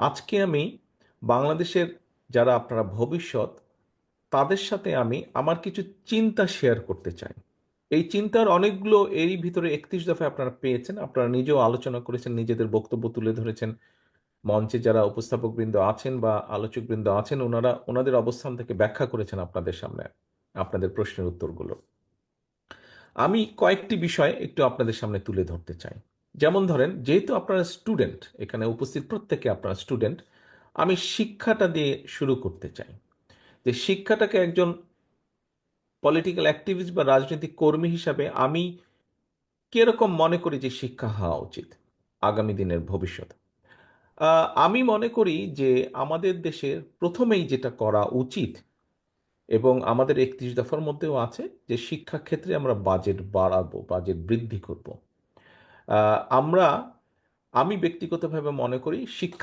আজকে আমি বাংলাদেশের যারা আপনারা ভবিষ্যৎ, তাদের সাথে আমি আমার কিছু চিন্তা শেয়ার করতে চাই। এই চিন্তার অনেকগুলো এরই ভিতরে একত্রিশ দফায় আপনারা পেয়েছেন, আপনারা নিজেও আলোচনা করেছেন, নিজেদের বক্তব্য তুলে ধরেছেন। মঞ্চে যারা উপস্থাপকবৃন্দ আছেন বা আলোচকবৃন্দ আছেন, ওনারা, ওনাদের অবস্থান থেকে ব্যাখ্যা করেছেন আপনাদের সামনে, আপনাদের প্রশ্নের উত্তরগুলো। আমি কয়েকটি বিষয় একটু আপনাদের সামনে তুলে ধরতে চাই। যেমন ধরেন, যেহেতু আপনারা স্টুডেন্ট এখানে উপস্থিত প্রত্যেকে আপনারা স্টুডেন্ট আমি শিক্ষাটা দিয়ে শুরু করতে চাই। যে শিক্ষাটাকে একজন পলিটিক্যাল অ্যাক্টিভিস্ট বা রাজনৈতিক কর্মী হিসাবে আমি কীরকম মনে করি যে শিক্ষা হওয়া উচিত আগামী দিনের ভবিষ্যৎ আমি মনে করি যে আমাদের দেশের প্রথমেই যেটা করা উচিত এবং আমাদের একত্রিশ দফার মধ্যেও আছে যে শিক্ষা ক্ষেত্রে আমরা বাজেট বাড়াবো বাজেট বৃদ্ধি করব। আমরা আমি ব্যক্তিগতভাবে মনে করি শিক্ষা